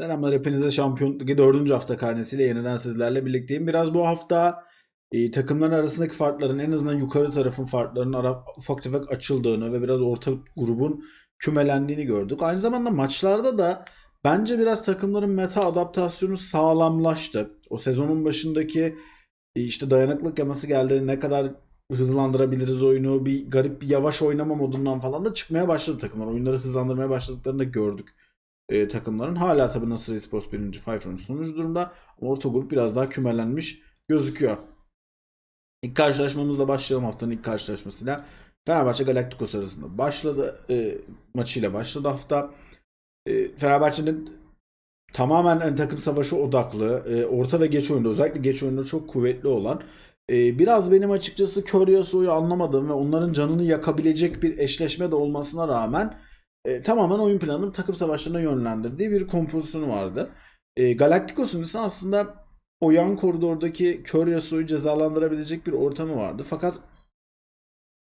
Selamlar hepinize Şampiyonluk Ligi 4. hafta karnesiyle yeniden sizlerle birlikteyim. Biraz bu hafta e, takımların arasındaki farkların en azından yukarı tarafın farklarının ara, ufak tefek açıldığını ve biraz orta grubun kümelendiğini gördük. Aynı zamanda maçlarda da bence biraz takımların meta adaptasyonu sağlamlaştı. O sezonun başındaki e, işte dayanıklık yaması geldi. Ne kadar hızlandırabiliriz oyunu. Bir garip bir yavaş oynama modundan falan da çıkmaya başladı takımlar. Oyunları hızlandırmaya başladıklarını da gördük e, takımların. Hala tabii Nasır Esports birinci Pfeiffer'ın sonucu durumda. Orta grup biraz daha kümelenmiş gözüküyor. İlk karşılaşmamızla başlayalım haftanın ilk karşılaşmasıyla. Fenerbahçe Galacticos arasında başladı. E, maçıyla başladı hafta. E, Fenerbahçe'nin tamamen en takım savaşı odaklı. e, orta ve geç oyunda özellikle geç oyunda çok kuvvetli olan e, biraz benim açıkçası Kör Yasuo'yu anlamadığım ve onların canını yakabilecek bir eşleşme de olmasına rağmen e, tamamen oyun planını takım savaşlarına yönlendirdiği bir kompozisyonu vardı. E, Galacticos'un ise aslında o yan koridordaki Kör Yasuo'yu cezalandırabilecek bir ortamı vardı. Fakat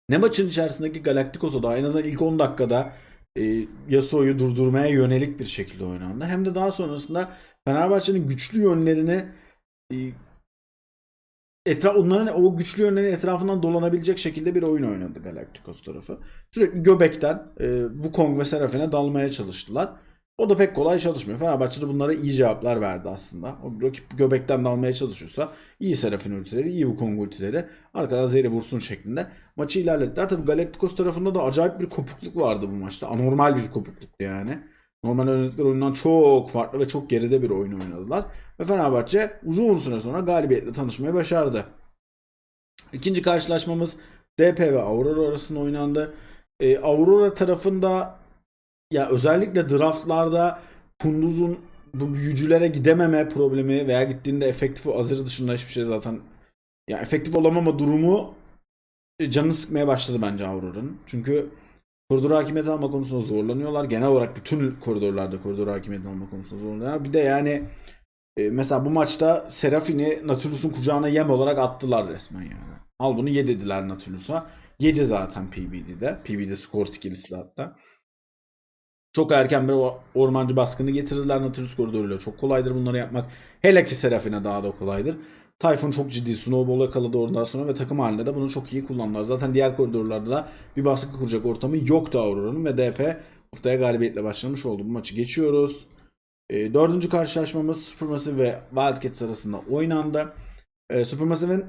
ne maçın içerisindeki Galacticos'a da en azından ilk 10 dakikada e, Yasuo'yu durdurmaya yönelik bir şekilde oynandı. Hem de daha sonrasında Fenerbahçe'nin güçlü yönlerini e, etraf onların o güçlü yönleri etrafından dolanabilecek şekilde bir oyun oynadı Galacticos tarafı. Sürekli göbekten e, Wukong ve Seraphine dalmaya çalıştılar. O da pek kolay çalışmıyor. Fenerbahçe de bunlara iyi cevaplar verdi aslında. O rakip göbekten dalmaya çalışıyorsa iyi Seraphine ultileri, iyi Wukong ultileri arkadan Zeri vursun şeklinde maçı ilerlettiler. Tabii Galacticos tarafında da acayip bir kopukluk vardı bu maçta. Anormal bir kopukluktu yani. Normal oynadıkları oyundan çok farklı ve çok geride bir oyun oynadılar. Ve Fenerbahçe uzun süre sonra galibiyetle tanışmayı başardı. İkinci karşılaşmamız DP ve Aurora arasında oynandı. Ee, Aurora tarafında ya özellikle draftlarda Kunduz'un bu büyücülere gidememe problemi veya gittiğinde efektif Azir dışında hiçbir şey zaten ya efektif olamama durumu e, canını sıkmaya başladı bence Aurora'nın. Çünkü koridor hakimiyeti alma konusunda zorlanıyorlar. Genel olarak bütün koridorlarda koridor hakimiyeti alma konusunda zorlanıyorlar. Bir de yani e, mesela bu maçta Serafin'i Nautilus'un kucağına yem olarak attılar resmen yani. Al bunu ye dediler Nautilus'a. Yedi zaten PBD'de. PBD skor ikilisi hatta. Çok erken bir ormancı baskını getirdiler Nautilus koridoruyla. Çok kolaydır bunları yapmak. Hele ki Serafin'e daha da kolaydır. Tayfun çok ciddi snowball yakaladı oradan sonra ve takım halinde de bunu çok iyi kullandılar. Zaten diğer koridorlarda da bir baskı kuracak ortamı yoktu Aurora'nın ve DP haftaya galibiyetle başlamış oldu. Bu maçı geçiyoruz. E, dördüncü karşılaşmamız Supermassive ve Wildcats arasında oynandı. E, Supermassive'in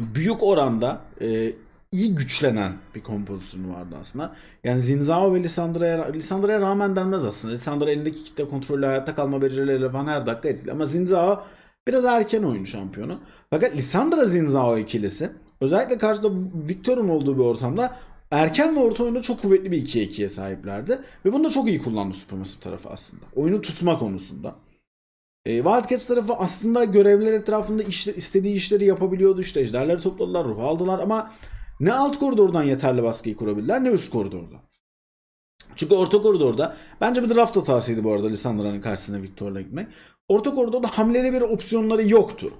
büyük oranda e, iyi güçlenen bir kompozisyonu vardı aslında. Yani Zinzao ve Lissandra'ya Lissandra'ya rağmen denmez aslında. Lissandra elindeki kitle kontrolü hayatta kalma becerileriyle falan her dakika etkili. Ama Zinzao biraz erken oyuncu şampiyonu. Fakat Lissandra Zinzao ikilisi özellikle karşıda Victor'un olduğu bir ortamda erken ve orta oyunda çok kuvvetli bir 2'ye 2'ye sahiplerdi. Ve bunu da çok iyi kullandı Supermassive tarafı aslında. Oyunu tutma konusunda. E, Wildcats tarafı aslında görevler etrafında işte, istediği işleri yapabiliyordu. İşte ejderleri topladılar, ruh aldılar ama ne alt koridordan yeterli baskıyı kurabildiler ne üst koridorda. Çünkü orta koridorda bence bir draft hatasıydı bu arada Lissandra'nın karşısına Victor'la gitmek. Orta koridorda hamleli bir opsiyonları yoktu.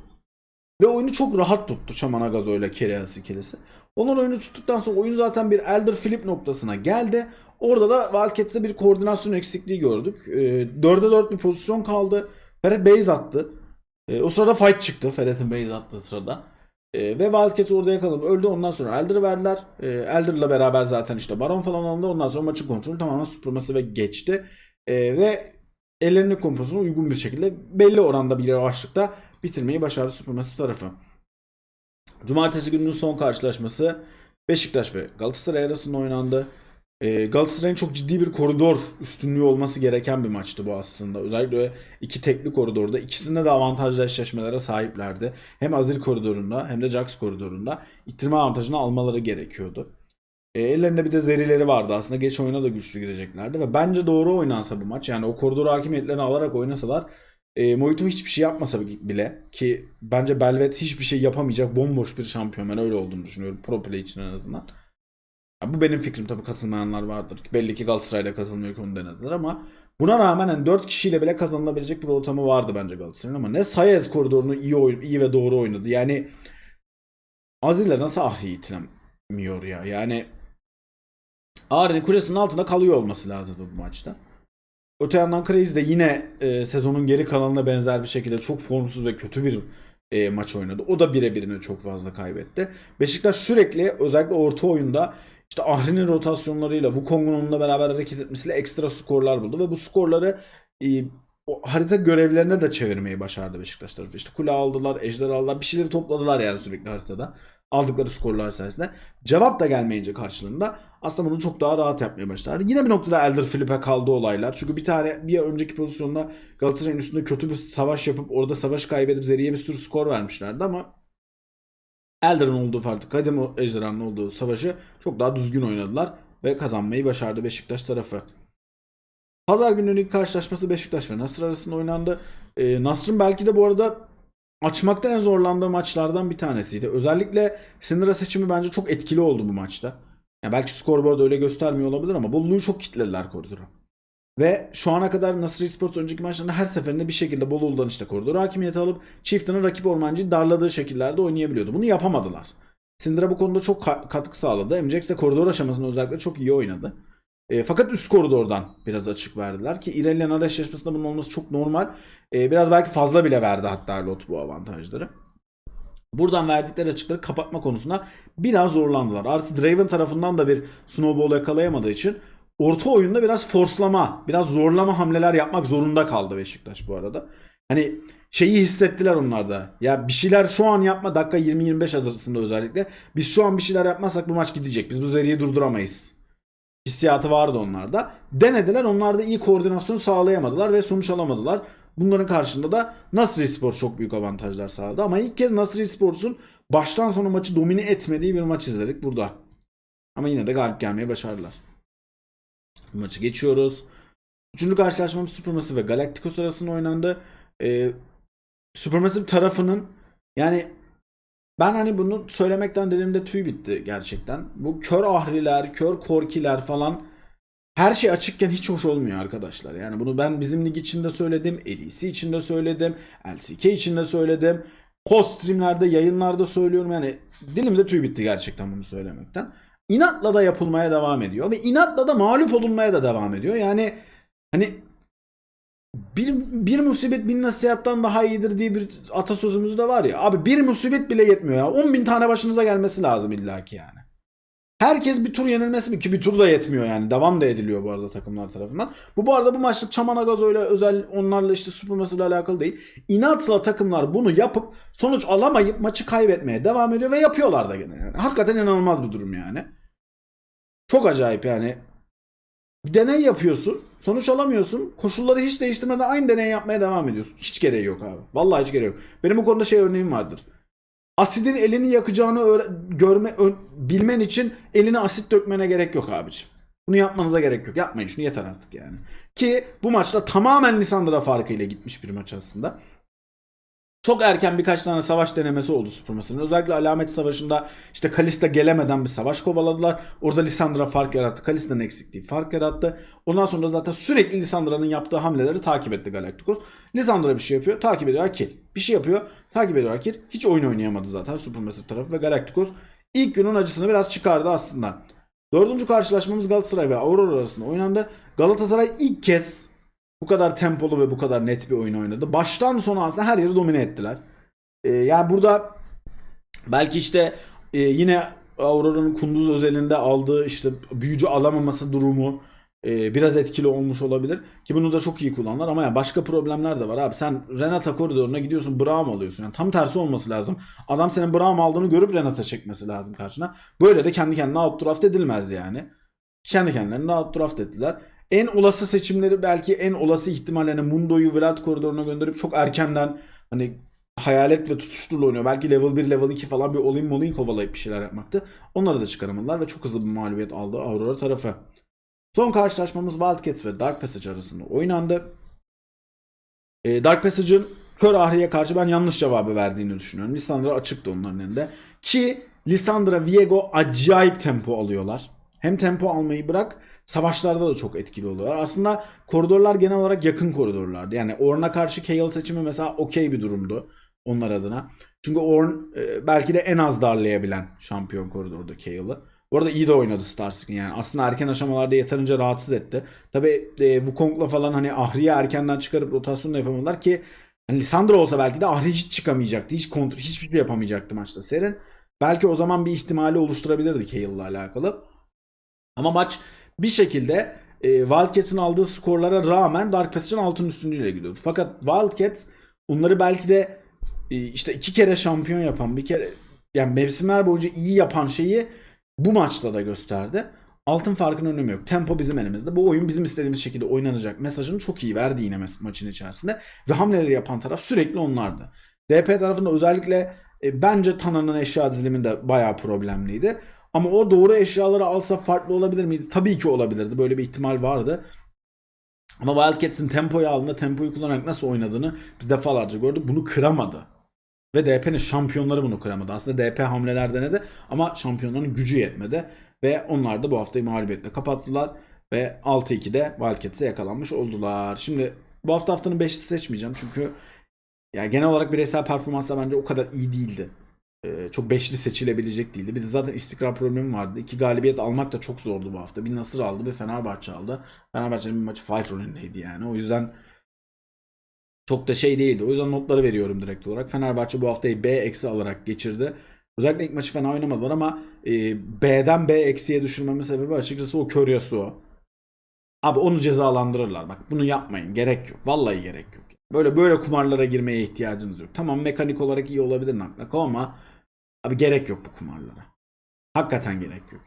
Ve oyunu çok rahat tuttu Şaman Agazo ile Kereas ikilisi. Onlar oyunu tuttuktan sonra oyun zaten bir Elder Flip noktasına geldi. Orada da Wildcats'te bir koordinasyon eksikliği gördük. Ee, 4'e 4 bir pozisyon kaldı. Ferret base attı. Ee, o sırada fight çıktı. Ferret'in base attığı sırada. Ee, ve Wildcat orada yakaladı. Öldü ondan sonra Elder'ı verdiler. Ee, Elder'la beraber zaten işte Baron falan alındı. Ondan sonra maçın kontrolü tamamen Supremacy ve geçti. Ee, ve ellerinin kompozisyona uygun bir şekilde belli oranda bir yavaşlıkta bitirmeyi başardı Supremacy tarafı. Cumartesi gününün son karşılaşması Beşiktaş ve Galatasaray arasında oynandı. Ee, Galatasaray'ın çok ciddi bir koridor üstünlüğü olması gereken bir maçtı bu aslında. Özellikle iki tekli koridorda ikisinde de avantajlı eşleşmelere sahiplerdi. Hem Azir koridorunda hem de Jax koridorunda ittirme avantajını almaları gerekiyordu. E, ellerinde bir de zerileri vardı aslında. Geç oyuna da güçlü gideceklerdi ve bence doğru oynansa bu maç yani o koridor hakimiyetlerini alarak oynasalar e, Mojito hiçbir şey yapmasa bile ki bence Belvet hiçbir şey yapamayacak bomboş bir şampiyon. Ben öyle olduğunu düşünüyorum. Pro play için en azından. Ya bu benim fikrim tabii katılmayanlar vardır. Belli ki Galatasaray'la katılmıyor konu denediler ama buna rağmen hani 4 kişiyle bile kazanılabilecek bir ortamı vardı bence Galatasaray'ın ama ne Sayez koridorunu iyi oyun, iyi ve doğru oynadı. Yani Azir'le nasıl Ahri'yi itilemiyor ya? Yani Ahri'nin kulesinin altında kalıyor olması lazım bu maçta. Öte yandan Crazy de yine e, sezonun geri kalanına benzer bir şekilde çok formsuz ve kötü bir e, maç oynadı. O da birebirine çok fazla kaybetti. Beşiktaş sürekli özellikle orta oyunda işte Ahri'nin rotasyonlarıyla, Wukong'un onunla beraber hareket etmesiyle ekstra skorlar buldu ve bu skorları e, o harita görevlerine de çevirmeyi başardı Beşiktaş tarafı. İşte kule aldılar, ejder aldılar, bir şeyleri topladılar yani sürekli haritada. Aldıkları skorlar sayesinde. Cevap da gelmeyince karşılığında aslında bunu çok daha rahat yapmaya başlardı. Yine bir noktada Elder Philip'e kaldı olaylar. Çünkü bir tane bir önceki pozisyonda Galatasaray'ın üstünde kötü bir savaş yapıp orada savaş kaybedip Zeri'ye bir sürü skor vermişlerdi ama Elder'ın olduğu farklı Kadim Ejderhan'ın olduğu savaşı çok daha düzgün oynadılar ve kazanmayı başardı Beşiktaş tarafı. Pazar gününün ilk karşılaşması Beşiktaş ve Nasır arasında oynandı. Ee, Nasır'ın belki de bu arada açmakta en zorlandığı maçlardan bir tanesiydi. Özellikle Syndra seçimi bence çok etkili oldu bu maçta. Yani belki skorboard öyle göstermiyor olabilir ama Bolu'yu çok kitlediler koridoru. Ve şu ana kadar Nasır Esports önceki maçlarında her seferinde bir şekilde Bolu'dan işte koridoru hakimiyeti alıp Chieftain'ın rakip ormancıyı darladığı şekillerde oynayabiliyordu. Bunu yapamadılar. Syndra bu konuda çok ka- katkı sağladı. MJX de koridor aşamasında özellikle çok iyi oynadı. E, fakat üst koridordan biraz açık verdiler ki İrelia'nın ara eşleşmesinde bunun olması çok normal. E, biraz belki fazla bile verdi hatta Lot bu avantajları. Buradan verdikleri açıkları kapatma konusunda biraz zorlandılar. Artı Draven tarafından da bir snowball yakalayamadığı için orta oyunda biraz forslama, biraz zorlama hamleler yapmak zorunda kaldı Beşiktaş bu arada. Hani şeyi hissettiler onlar da. Ya bir şeyler şu an yapma dakika 20-25 arasında özellikle. Biz şu an bir şeyler yapmazsak bu maç gidecek. Biz bu seriyi durduramayız. Hissiyatı vardı onlarda. Denediler onlar da iyi koordinasyon sağlayamadılar ve sonuç alamadılar. Bunların karşında da Nasri Spor çok büyük avantajlar sağladı. Ama ilk kez Nasri Spor'un baştan sona maçı domine etmediği bir maç izledik burada. Ama yine de galip gelmeyi başardılar. Bu maçı geçiyoruz. Üçüncü karşılaşmamız Supermassive ve Galacticos arasında oynandı. Ee, Supermassive tarafının yani ben hani bunu söylemekten dilimde tüy bitti gerçekten. Bu kör ahriler, kör korkiler falan her şey açıkken hiç hoş olmuyor arkadaşlar. Yani bunu ben bizim lig içinde söyledim, LEC içinde söyledim, LCK içinde söyledim. Post streamlerde, yayınlarda söylüyorum. Yani dilimde tüy bitti gerçekten bunu söylemekten. İnatla da yapılmaya devam ediyor ve inatla da mağlup olunmaya da devam ediyor. Yani hani bir, bir musibet bin nasihattan daha iyidir diye bir atasözümüz de var ya. Abi bir musibet bile yetmiyor ya. 10 bin tane başınıza gelmesi lazım illaki yani. Herkes bir tur yenilmesi mi? Ki bir tur da yetmiyor yani. Devam da ediliyor bu arada takımlar tarafından. Bu bu arada bu maçlık Çaman Agazo'yla özel onlarla işte Supermassive ile alakalı değil. İnatla takımlar bunu yapıp sonuç alamayıp maçı kaybetmeye devam ediyor ve yapıyorlar da gene yani. Hakikaten inanılmaz bir durum yani. Çok acayip yani. Deney yapıyorsun. Sonuç alamıyorsun. Koşulları hiç değiştirmeden aynı deney yapmaya devam ediyorsun. Hiç gereği yok abi. Vallahi hiç gereği yok. Benim bu konuda şey örneğim vardır. Asidin elini yakacağını görme bilmen için eline asit dökmene gerek yok abiciğim. Bunu yapmanıza gerek yok. Yapmayın şunu yeter artık yani. Ki bu maçta tamamen Lisandra farkıyla gitmiş bir maç aslında. Çok erken birkaç tane savaş denemesi oldu Supermassive'in. Özellikle Alamet Savaşı'nda işte Kalista gelemeden bir savaş kovaladılar. Orada Lisandra fark yarattı. Kalista'nın eksikliği fark yarattı. Ondan sonra zaten sürekli Lisandra'nın yaptığı hamleleri takip etti Galacticos. Lisandra bir şey yapıyor, takip ediyor kill. Bir şey yapıyor, takip ediyor kill. Hiç oyun oynayamadı zaten Supermassive tarafı ve Galacticos ilk günün acısını biraz çıkardı aslında. Dördüncü karşılaşmamız Galatasaray ve Aurora arasında oynandı. Galatasaray ilk kez bu kadar tempolu ve bu kadar net bir oyun oynadı. Baştan sona aslında her yeri domine ettiler. Ee, yani burada belki işte e, yine Aurora'nın Kunduz özelinde aldığı işte büyücü alamaması durumu e, biraz etkili olmuş olabilir. Ki bunu da çok iyi kullandılar ama yani başka problemler de var abi. Sen Renata koridoruna gidiyorsun Braum alıyorsun. Yani tam tersi olması lazım. Adam senin Braum aldığını görüp Renata çekmesi lazım karşına. Böyle de kendi kendine outdraft edilmez yani. Kendi kendilerine outdraft ettiler. En olası seçimleri belki en olası ihtimal hani Mundo'yu Vlad koridoruna gönderip çok erkenden hani hayalet ve tutuşturla oynuyor. Belki level 1, level 2 falan bir olayım molayım kovalayıp bir şeyler yapmaktı. Onları da çıkaramadılar ve çok hızlı bir mağlubiyet aldı Aurora tarafı. Son karşılaşmamız Wildcats ve Dark Passage arasında oynandı. Ee, Dark Passage'ın Kör Ahri'ye karşı ben yanlış cevabı verdiğini düşünüyorum. Lissandra açıktı onların elinde. Ki Lissandra, Viego acayip tempo alıyorlar. Hem tempo almayı bırak savaşlarda da çok etkili oluyorlar. Aslında koridorlar genel olarak yakın koridorlardı. Yani Ornn'a karşı Kayle seçimi mesela okey bir durumdu onlar adına. Çünkü Ornn e, belki de en az darlayabilen şampiyon koridorda Kayle'ı. Bu arada iyi de oynadı Starscream yani. Aslında erken aşamalarda yeterince rahatsız etti. Tabi e, Wukong'la falan hani Ahri'yi erkenden çıkarıp rotasyon da yapamadılar ki hani Lisandro olsa belki de Ahri hiç çıkamayacaktı. Hiç kontrol, hiçbir şey yapamayacaktı maçta Serin. Belki o zaman bir ihtimali oluşturabilirdi Cale'la alakalı. Ama maç bir şekilde e, Wildcats'in aldığı skorlara rağmen Dark Passage'ın altın üstünlüğüyle gidiyordu. Fakat Wildcats onları belki de e, işte iki kere şampiyon yapan bir kere yani mevsimler boyunca iyi yapan şeyi bu maçta da gösterdi. Altın farkın önemi yok. Tempo bizim elimizde. Bu oyun bizim istediğimiz şekilde oynanacak mesajını çok iyi verdi yine maçın içerisinde. Ve hamleleri yapan taraf sürekli onlardı. DP tarafında özellikle e, bence Tana'nın eşya diziliminde bayağı problemliydi. Ama o doğru eşyaları alsa farklı olabilir miydi? Tabii ki olabilirdi. Böyle bir ihtimal vardı. Ama Wildcats'in tempoyu aldığında tempoyu kullanarak nasıl oynadığını biz defalarca gördük. Bunu kıramadı. Ve DP'nin şampiyonları bunu kıramadı. Aslında DP hamleler denedi ama şampiyonların gücü yetmedi. Ve onlar da bu haftayı mağlubiyetle kapattılar. Ve 6-2'de Wildcats'e yakalanmış oldular. Şimdi bu hafta haftanın 5'li seçmeyeceğim çünkü yani genel olarak bireysel performanslar bence o kadar iyi değildi. Ee, çok beşli seçilebilecek değildi. Bir de zaten istikrar problemi vardı. İki galibiyet almak da çok zordu bu hafta. Bir Nasır aldı, bir Fenerbahçe aldı. Fenerbahçe'nin bir maçı Five önündeydi yani. O yüzden çok da şey değildi. O yüzden notları veriyorum direkt olarak. Fenerbahçe bu haftayı B eksi alarak geçirdi. Özellikle ilk maçı fena oynamadılar ama e, B'den B eksiye düşürmemin sebebi açıkçası o kör Yasuo. Abi onu cezalandırırlar. Bak bunu yapmayın. Gerek yok. Vallahi gerek yok. Böyle böyle kumarlara girmeye ihtiyacınız yok. Tamam mekanik olarak iyi olabilir Naklako ama abi gerek yok bu kumarlara. Hakikaten gerek yok.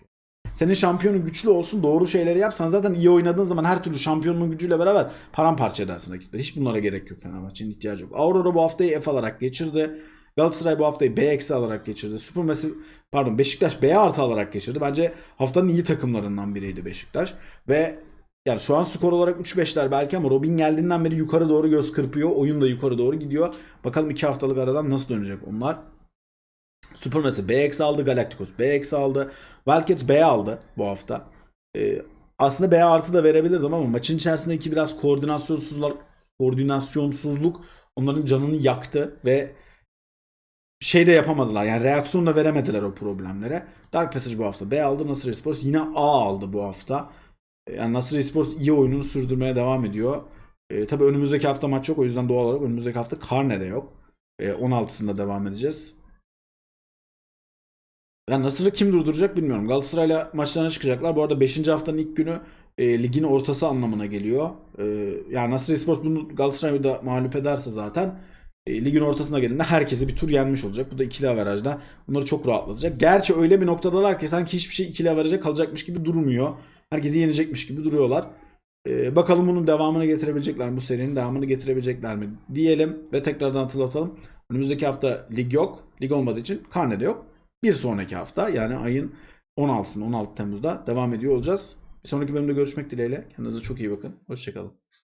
Senin şampiyonun güçlü olsun doğru şeyleri yapsan zaten iyi oynadığın zaman her türlü şampiyonun gücüyle beraber paramparça edersin rakipleri. Hiç bunlara gerek yok Fenerbahçe'nin ihtiyacı yok. Aurora bu haftayı F alarak geçirdi. Galatasaray bu haftayı B eksi alarak geçirdi. Supermassive pardon Beşiktaş B artı alarak geçirdi. Bence haftanın iyi takımlarından biriydi Beşiktaş. Ve yani şu an skor olarak 3-5'ler belki ama Robin geldiğinden beri yukarı doğru göz kırpıyor. Oyun da yukarı doğru gidiyor. Bakalım 2 haftalık aradan nasıl dönecek onlar. Supermassive B eksi aldı. Galacticos B aldı. Wildcats B aldı bu hafta. Ee, aslında B artı da verebilirdim ama maçın içerisindeki biraz koordinasyonsuzlar koordinasyonsuzluk onların canını yaktı ve şey de yapamadılar. Yani reaksiyon da veremediler o problemlere. Dark Passage bu hafta B aldı. Nasır Esports yine A aldı bu hafta. Yani Nasır Esports iyi oyununu sürdürmeye devam ediyor. E, tabii önümüzdeki hafta maç yok. O yüzden doğal olarak önümüzdeki hafta Karne de yok. E, 16'sında devam edeceğiz. Yani Nasır'ı kim durduracak bilmiyorum. Galatasaray'la maçlarına çıkacaklar. Bu arada 5. haftanın ilk günü e, ligin ortası anlamına geliyor. E, yani Nasır Esports bunu Galatasaray'ı da mağlup ederse zaten e, ligin ortasına geldiğinde herkesi bir tur yenmiş olacak. Bu da ikili averajda onları çok rahatlatacak. Gerçi öyle bir noktadalar ki sanki hiçbir şey ikili averaja kalacakmış gibi durmuyor. Herkesi yenecekmiş gibi duruyorlar. E, bakalım bunun devamını getirebilecekler mi? Bu serinin devamını getirebilecekler mi? Diyelim ve tekrardan hatırlatalım. Önümüzdeki hafta lig yok. Lig olmadığı için karne de yok. Bir sonraki hafta yani ayın 16'sında 16 Temmuz'da devam ediyor olacağız. Bir sonraki bölümde görüşmek dileğiyle. Kendinize çok iyi bakın. Hoşçakalın.